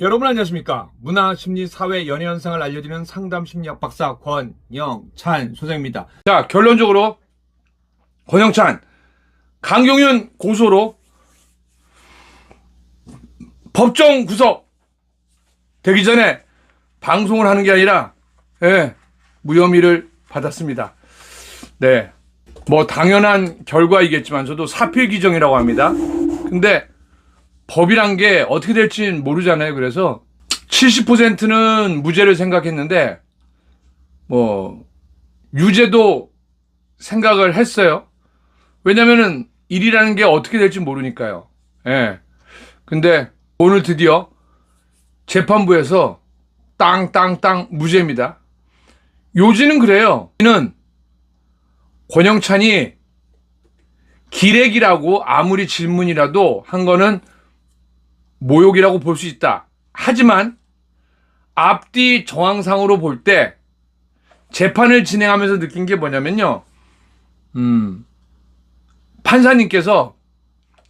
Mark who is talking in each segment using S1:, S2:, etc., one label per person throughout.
S1: 여러분 안녕하십니까? 문화, 심리, 사회, 연애 현상을 알려드리는 상담 심리학 박사 권영찬 소장입니다. 자, 결론적으로 권영찬 강경윤 고소로 법정 구속 되기 전에 방송을 하는 게 아니라 예, 무혐의를 받았습니다. 네. 뭐 당연한 결과이겠지만 저도 사필 규정이라고 합니다. 근데 법이란 게 어떻게 될지는 모르잖아요. 그래서 70%는 무죄를 생각했는데 뭐 유죄도 생각을 했어요. 왜냐면은 일이라는 게 어떻게 될지 모르니까요. 예. 근데 오늘 드디어 재판부에서 땅땅땅 무죄입니다. 요지는 그래요. 이는 권영찬이 기레기라고 아무리 질문이라도 한 거는 모욕이라고 볼 수 있다. 하지만 앞뒤 정황상으로 볼 때 재판을 진행하면서 느낀 게 뭐냐면요. 음, 판사님께서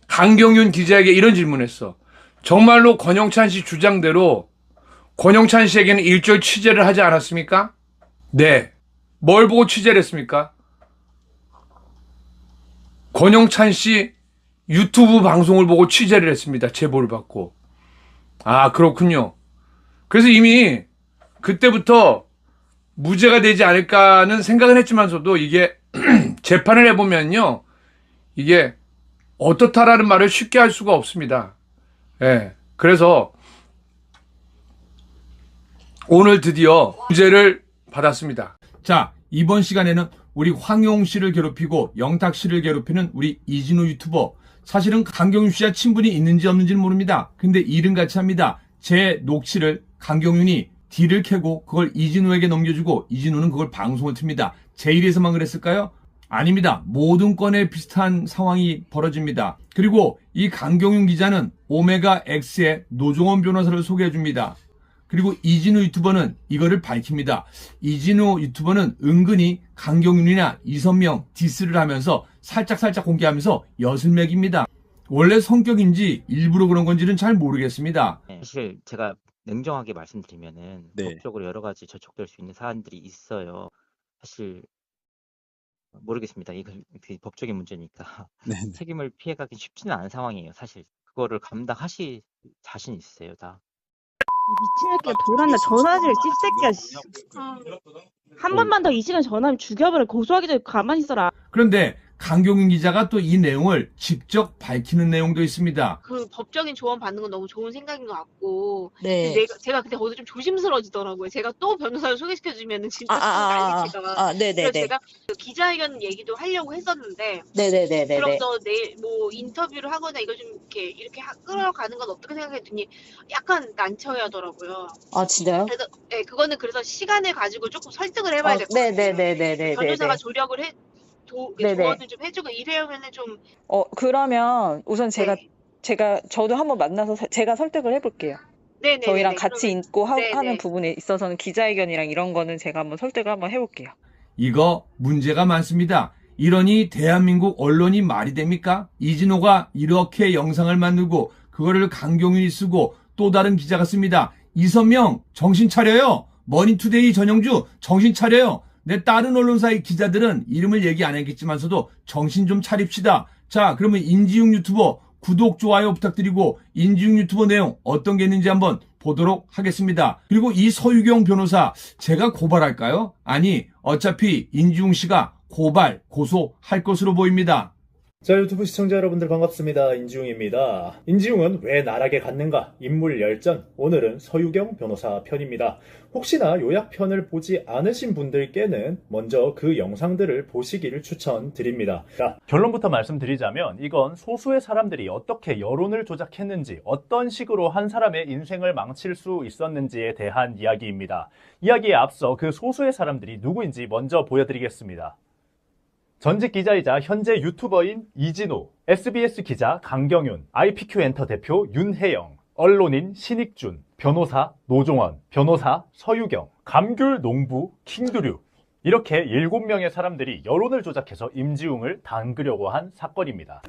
S1: 강경윤 기자에게 이런 질문했어. 정말로 권영찬 씨 주장대로 권영찬 씨에게는 일절 취재를 하지 않았습니까? 네. 뭘 보고 취재를 했습니까? 권영찬 씨 유튜브 방송을 보고 취재를 했습니다. 제보를 받고. 아, 그렇군요. 그래서 이미 그때부터 무죄가 되지 않을까는 생각은 했지만서도 이게 재판을 해보면요. 이게 어떻다라는 말을 쉽게 할 수가 없습니다. 예. 그래서 오늘 드디어 무죄를 받았습니다. 자, 이번 시간에는 우리 황용 씨를 괴롭히고 영탁 씨를 괴롭히는 우리 이진우 유튜버. 사실은 강경윤 씨와 친분이 있는지 없는지는 모릅니다. 근데 이름 같이 합니다. 제 녹취를 강경윤이 딜을 캐고 그걸 이진우에게 넘겨주고 이진우는 그걸 방송을 틉니다. 제 일에서만 그랬을까요? 아닙니다. 모든 건에 비슷한 상황이 벌어집니다. 그리고 이 강경윤 기자는 오메가 X의 노종원 변호사를 소개해 줍니다. 그리고 이진우 유튜버는 이거를 밝힙니다. 이진우 유튜버는 은근히 강경윤이나 이선명 디스를 하면서 살짝살짝 공개하면서 매깁니다. 원래 성격인지 일부러 그런 건지는 잘 모르겠습니다.
S2: 네, 사실 제가 냉정하게 말씀드리면은
S3: 네.
S2: 법적으로 여러 가지 저촉될 수 있는 사안들이 있어요. 사실 모르겠습니다. 이건 그 법적인 문제니까
S3: 네네.
S2: 책임을 피해가기 쉽지는 않은 상황이에요. 사실 그거를 감당하실 자신 있으세요, 다.
S4: 이 미친 새끼가 돌았나 전화질 씹새끼야 씨. 한 번만 더 이 시간 전화하면 죽여버려. 고소하기 전에 가만히 있어라.
S1: 그런데 강경윤 기자가 또 이 내용을 직접 밝히는 내용도 있습니다.
S5: 그 법적인 조언 받는 건 너무 좋은 생각인 것 같고
S4: 네
S5: 내가 제가 근데 거기서 좀 조심스러워지더라고요. 제가 또 변호사를 소개시켜주면은 진짜
S4: 아, 아, 아, 아. 아, 네네네.
S5: 제가 그 기자회견 얘기도 하려고 했었는데
S4: 네네네네.
S5: 그럼 너 내일 뭐 인터뷰를 하거나 이거 좀 이렇게 이렇게 하- 끌어가는 건 어떻게 생각했더니 약간 난처해하더라고요.
S4: 아, 진짜요?
S5: 그래서 예 그거는 그래서 시간을 가지고 조금 설득을 해봐야 될 것 같아요.
S4: 네네네네네.
S5: 변호사가 조력을 해 도,
S4: 네네.
S5: 조언을 좀 해주고 이래야면은 좀
S6: 어, 그러면 우선 제가,
S5: 네.
S6: 제가, 저도 한번 만나서 사- 제가 설득을 해볼게요.
S5: 네네
S6: 저희랑 같이 있고 하,
S5: 네네.
S6: 는 부분에 있어서는 기자회견이랑 이런 거는 제가 한번 설득을 한번 해볼게요.
S1: 이거 문제가 많습니다. 이러니 대한민국 언론이 말이 됩니까? 이진호가 이렇게 영상을 만들고 그거를 강경윤이 쓰고 또 다른 기자가 씁니다. 이선명 정신 차려요. 머니투데이 전영주 정신 차려요. 내 다른 언론사의 기자들은 이름을 얘기 안 했겠지만서도 정신 좀 차립시다. 자, 그러면 인지용 유튜버 구독, 좋아요 부탁드리고 인지용 유튜버 내용 어떤 게 있는지 한번 보도록 하겠습니다. 그리고 이 서유경 변호사 제가 고발할까요? 아니, 어차피 인지용 씨가 고발, 고소할 것으로 보입니다.
S3: 자, 유튜브 시청자 여러분들 반갑습니다. 인지웅입니다. 인지웅은 왜 나락에 갔는가? 인물 열전. 오늘은 서유경 변호사 편입니다. 혹시나 요약 편을 보지 않으신 분들께는 먼저 그 영상들을 보시기를 추천드립니다. 자,
S7: 결론부터 말씀드리자면 이건 소수의 사람들이 어떻게 여론을 조작했는지 어떤 식으로 한 사람의 인생을 망칠 수 있었는지에 대한 이야기입니다. 이야기에 앞서 그 소수의 사람들이 누구인지 먼저 보여드리겠습니다. 전직 기자이자 현재 유튜버인 이진호, SBS 기자 강경윤, IPQ 엔터 대표 윤혜영, 언론인 신익준, 변호사 노종원, 변호사 서유경, 감귤 농부 킹두류, 이렇게 7명의 사람들이 여론을 조작해서 임지웅을 담그려고 한 사건입니다.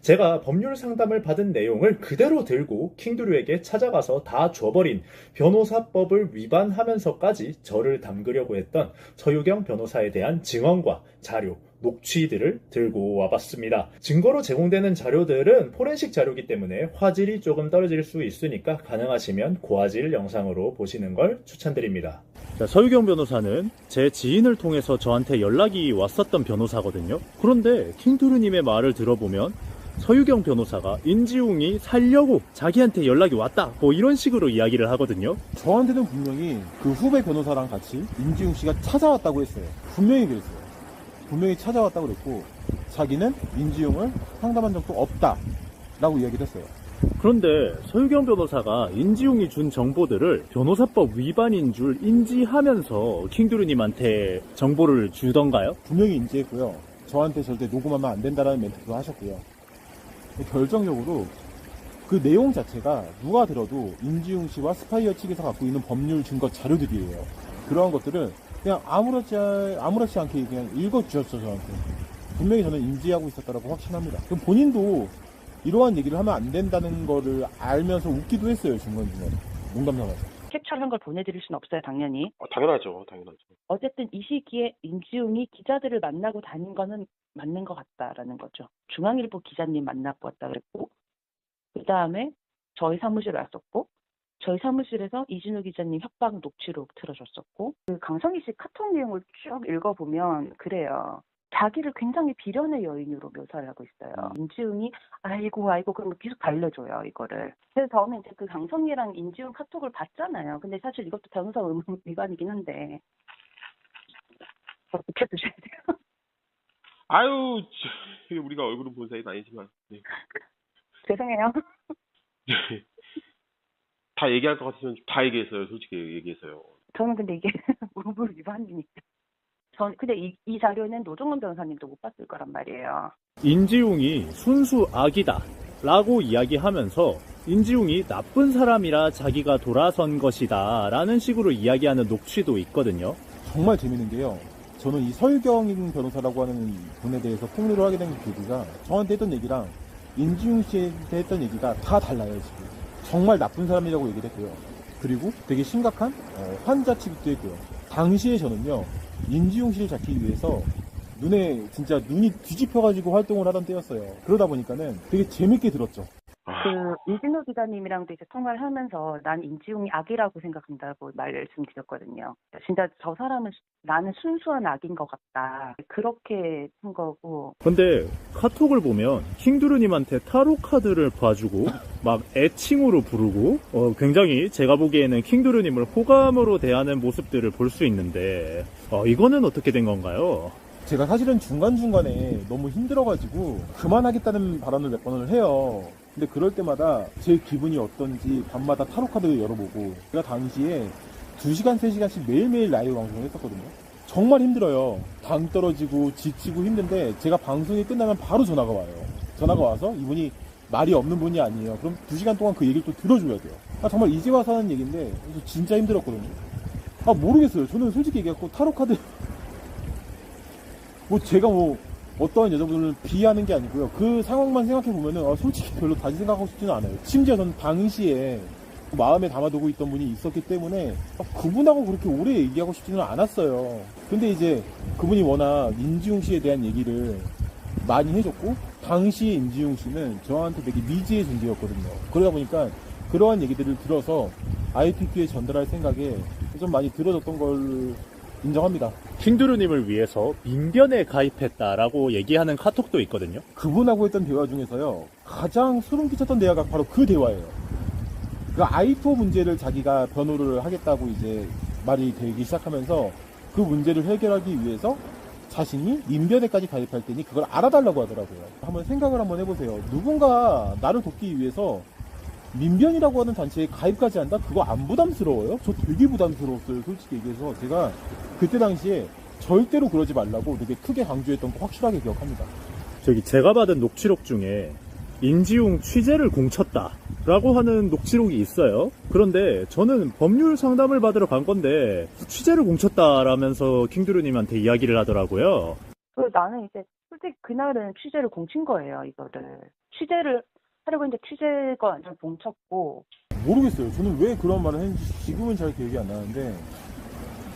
S3: 제가 법률 상담을 받은 내용을 그대로 들고 킹두루에게 찾아가서 다 줘버린 변호사법을 위반하면서까지 저를 담그려고 했던 서유경 변호사에 대한 증언과 자료, 녹취들을 들고 와봤습니다. 증거로 제공되는 자료들은 포렌식 자료이기 때문에 화질이 조금 떨어질 수 있으니까 가능하시면 고화질 영상으로 보시는 걸 추천드립니다.
S8: 자, 서유경 변호사는 제 지인을 통해서 저한테 연락이 왔었던 변호사거든요. 그런데 킹두루님의 말을 들어보면 서유경 변호사가 인지웅이 살려고 자기한테 연락이 왔다. 뭐 이런 식으로 이야기를 하거든요.
S9: 저한테는 분명히 그 후배 변호사랑 같이 임지웅 씨가 찾아왔다고 했어요. 분명히 그랬어요. 분명히 찾아왔다고 그랬고 자기는 임지웅을 상담한 적도 없다라고 이야기를 했어요.
S8: 그런데 서유경 변호사가 인지웅이 준 정보들을 변호사법 위반인 줄 인지하면서 킹두루님한테 정보를 주던가요?
S9: 분명히 인지했고요. 저한테 절대 녹음하면 안 된다라는 멘트도 하셨고요. 결정적으로 그 내용 자체가 누가 들어도 임지웅 씨와 스파이어 측에서 갖고 있는 법률 증거 자료들이에요. 그러한 것들을 그냥 아무렇지, 아무렇지 않게 그냥 읽어주셨죠, 저한테. 분명히 저는 인지하고 있었다라고 확신합니다. 그럼 본인도 이러한 얘기를 하면 안 된다는 거를 알면서 웃기도 했어요, 중간중간에. 농담 삼아서.
S10: 캡처한 걸 보내드릴 수는 없어요, 당연히.
S11: 당연하죠, 당연하죠.
S10: 어쨌든 이 시기에 임지웅이 기자들을 만나고 다닌 거는 맞는 것 같다라는 거죠. 중앙일보 기자님 만나고 왔다 그랬고, 그 다음에 저희 사무실에 왔었고, 저희 사무실에서 이진우 기자님 협박 녹취록 틀어줬었고, 그 강성희 씨 카톡 내용을 쭉 읽어보면 그래요. 자기를 굉장히 비련의 여인으로 묘사를 하고 있어요. 임지웅이 아이고 아이고 거 계속 달려줘요 이거를. 그래서 저는 이제 그 강성희랑 임지웅 카톡을 봤잖아요. 근데 사실 이것도 변호사 의무 위반이긴 한데 더 지켜주셔야 돼요.
S11: 아유, 우리가 얼굴을 본 사이는 아니지만, 네.
S10: 죄송해요.
S11: 다 얘기할 것 같으면 다 얘기했어요, 솔직히 얘기했어요.
S10: 저는 근데 이게 의무 위반이니까. 전 근데 이, 이 자료는 노종원 변호사님도 못 봤을 거란 말이에요.
S8: 인지웅이 순수 악이다. 라고 이야기하면서 인지웅이 나쁜 사람이라 자기가 돌아선 것이다. 라는 식으로 이야기하는 녹취도 있거든요.
S9: 정말 재밌는 게요. 저는 이 설경 변호사라고 하는 분에 대해서 폭로를 하게 된 계기가 저한테 했던 얘기랑 임지웅 씨한테 했던 얘기가 다 달라요, 지금. 정말 나쁜 사람이라고 얘기를 했고요. 그리고 되게 심각한 어, 환자 취급도 했고요. 당시에 저는요, 씨를 잡기 위해서 눈에 진짜 눈이 뒤집혀가지고 활동을 하던 때였어요. 그러다 보니까는 되게 재밌게 들었죠.
S10: 그 이진호 기자님이랑도 이제 통화를 하면서 난 임지웅이 악이라고 생각한다고 말씀드렸거든요. 진짜 저 사람은 수- 나는 순수한 악인 것 같다. 그렇게 한 거고
S8: 근데 카톡을 보면 킹두루님한테 타로 카드를 봐주고 막 애칭으로 부르고 어, 굉장히 제가 보기에는 킹두루님을 호감으로 대하는 모습들을 볼 수 있는데 어, 이거는 어떻게 된 건가요?
S9: 제가 사실은 중간중간에 너무 힘들어가지고 그만하겠다는 발언을 몇 번을 해요. 근데 그럴 때마다 제 기분이 어떤지 밤마다 타로카드 열어보고 제가 당시에 2시간, 3시간씩 매일매일 라이브 방송을 했었거든요. 정말 힘들어요. 당 떨어지고 지치고 힘든데 제가 방송이 끝나면 바로 전화가 와요. 전화가 와서 이분이 말이 없는 분이 아니에요. 그럼 2시간 동안 그 얘기를 또 들어줘야 돼요. 아, 정말 이제 와서 하는 얘기인데 진짜 힘들었거든요. 아 모르겠어요. 저는 솔직히 얘기하고 타로카드 뭐 제가 뭐 어떠한 여자분을 비하하는 게 아니고요. 그 상황만 생각해 보면은 아, 솔직히 별로 다시 생각하고 싶지는 않아요. 심지어 저는 당시에 마음에 담아두고 있던 분이 있었기 때문에 아, 그분하고 그렇게 오래 얘기하고 싶지는 않았어요. 근데 이제 그분이 워낙 임지웅 씨에 대한 얘기를 많이 해줬고 당시에 임지웅 씨는 저한테 되게 미지의 존재였거든요. 그러다 보니까 그러한 얘기들을 들어서 IPQ에 전달할 생각에 좀 많이 들어졌던 걸 인정합니다.
S8: 킹두루님을 위해서 민변에 가입했다라고 얘기하는 카톡도 있거든요.
S9: 그분하고 했던 대화 중에서요 가장 소름 끼쳤던 대화가 바로 그 대화예요. 그 아이포 문제를 자기가 변호를 하겠다고 이제 말이 되기 시작하면서 그 문제를 해결하기 위해서 자신이 민변에까지 가입할 테니 그걸 알아달라고 하더라고요. 한번 생각을 한번 해보세요. 누군가 나를 돕기 위해서 민변이라고 하는 단체에 가입까지 한다? 그거 안 부담스러워요? 저 되게 부담스러웠어요. 솔직히 얘기해서 제가 그때 당시에 절대로 그러지 말라고 되게 크게 강조했던 거 확실하게 기억합니다.
S8: 저기 제가 받은 녹취록 중에 인지용 취재를 공쳤다. 라고 하는 녹취록이 있어요. 그런데 저는 법률 상담을 받으러 간 건데 취재를 공쳤다라면서 킹드루님한테 이야기를 하더라고요.
S10: 그리고 나는 이제 솔직히 그날은 취재를 공친 거예요, 이거를. 취재를 하려고 했는데 취재가 완전 봉쳤고,
S9: 모르겠어요. 저는 왜 그런 말을 했는지 지금은 잘 기억이 안 나는데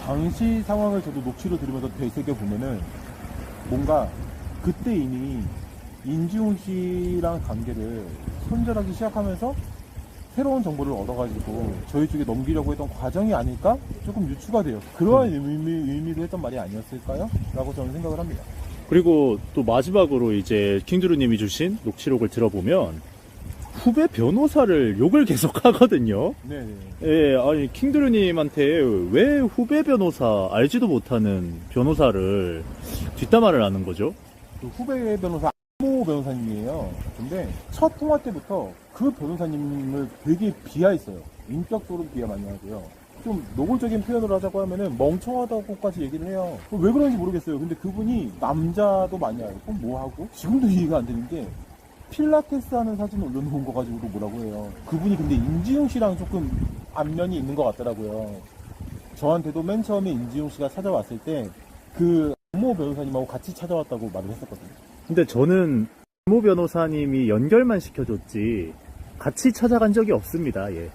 S9: 당시 상황을 저도 녹취로 들으면서 되새겨 보면은 뭔가 그때 이미 인지웅 씨랑 관계를 손절하기 시작하면서 새로운 정보를 얻어가지고 저희 쪽에 넘기려고 했던 과정이 아닐까 조금 유추가 돼요. 그러한 의미, 의미로 했던 말이 아니었을까요? 라고 저는 생각을 합니다.
S8: 그리고 또 마지막으로 이제 킹드루님이 주신 녹취록을 들어보면 후배 변호사를 욕을 계속 하거든요.
S9: 네.
S8: 예, 아니 킹드루님한테 왜 후배 변호사 알지도 못하는 변호사를 뒷담화를 하는 거죠?
S9: 그 후배 변호사 모 변호사님이에요. 근데 첫 통화 때부터 그 변호사님을 되게 비하했어요. 인격적으로 비하 많이 하고요. 좀 노골적인 표현을 하자고 하면은 멍청하다고까지 얘기를 해요. 왜 그런지 모르겠어요. 근데 그분이 남자도 많이 알고 뭐하고 지금도 이해가 안 되는 게 필라테스 하는 사진 올려놓은 거 가지고도 뭐라고 해요. 그분이 근데 임지용 씨랑 조금 안면이 있는 것 같더라고요. 저한테도 맨 처음에 임지용 씨가 찾아왔을 때그 모 변호사님하고 같이 찾아왔다고 말을 했었거든요.
S8: 근데 저는 모 변호사님이 연결만 시켜줬지 같이 찾아간 적이 없습니다. 예.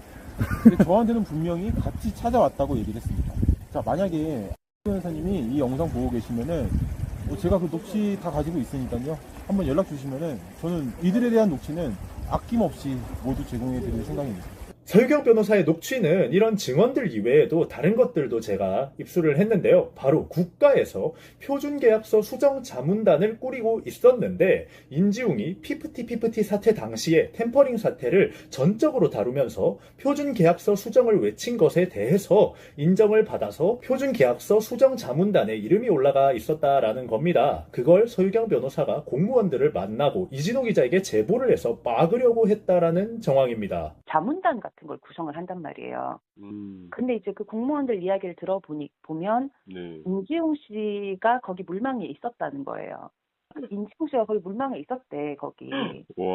S9: 근데 저한테는 분명히 같이 찾아왔다고 얘기를 했습니다. 자, 만약에 변호사님이 이 영상 보고 계시면은 뭐 제가 그 녹취 다 가지고 있으니까요. 한번 연락 주시면은 저는 이들에 대한 녹취는 아낌없이 모두 제공해 드릴 생각입니다.
S3: 서유경 변호사의 녹취는 이런 증언들 이외에도 다른 것들도 제가 입수를 했는데요. 바로 국가에서 표준계약서 수정 자문단을 꾸리고 있었는데 인지웅이 피프티 피프티 사태 당시에 템퍼링 사태를 전적으로 다루면서 표준계약서 수정을 외친 것에 대해서 인정을 받아서 표준계약서 수정 자문단에 이름이 올라가 있었다라는 겁니다. 그걸 서유경 변호사가 공무원들을 만나고 이진호 기자에게 제보를 해서 막으려고 했다라는 정황입니다.
S10: 자문단 걸 구성을 한단 말이에요.
S11: 음,
S10: 근데 이제 그 공무원들 이야기를 들어보니, 보면,
S11: 네.
S10: 임지용 씨가 거기 물망에 있었다는 거예요. 임지용 씨가 거기 물망에 있었대, 거기.
S11: 와,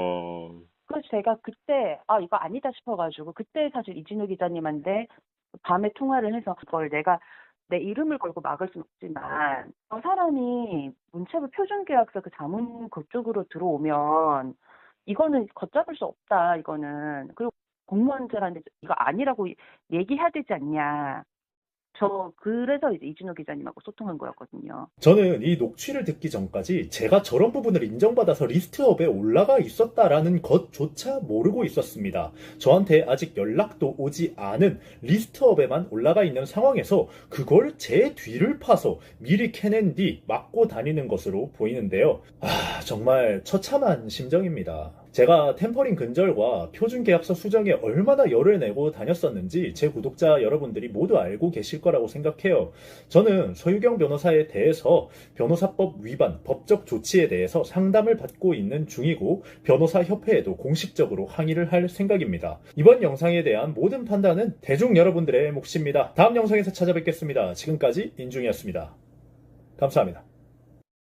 S10: 그래서 제가 그때, 아, 이거 아니다 싶어가지고, 그때 사실 이진우 기자님한테 밤에 통화를 해서 그걸 내가 내 이름을 걸고 막을 순 없지만, 저 사람이 문체부 표준계약서 그 자문 그쪽으로 들어오면, 이거는 걷잡을 수 없다, 이거는. 그리고 공무원들한테 이거 아니라고 얘기해야 되지 않냐. 저, 그래서 이제 이진우 기자님하고 소통한 거였거든요.
S3: 저는 이 녹취를 듣기 전까지 제가 저런 부분을 인정받아서 리스트업에 올라가 있었다라는 것조차 모르고 있었습니다. 저한테 아직 연락도 오지 않은 리스트업에만 올라가 있는 상황에서 그걸 제 뒤를 파서 미리 캐낸 뒤 막고 다니는 것으로 보이는데요. 아, 정말 처참한 심정입니다. 제가 템퍼링 근절과 표준 계약서 수정에 얼마나 열을 내고 다녔었는지 제 구독자 여러분들이 모두 알고 계실 거라고 생각해요. 저는 서유경 변호사에 대해서 변호사법 위반, 법적 조치에 대해서 상담을 받고 있는 중이고 변호사 협회에도 공식적으로 항의를 할 생각입니다. 이번 영상에 대한 모든 판단은 대중 여러분들의 몫입니다. 다음 영상에서 찾아뵙겠습니다. 지금까지 인중이었습니다. 감사합니다.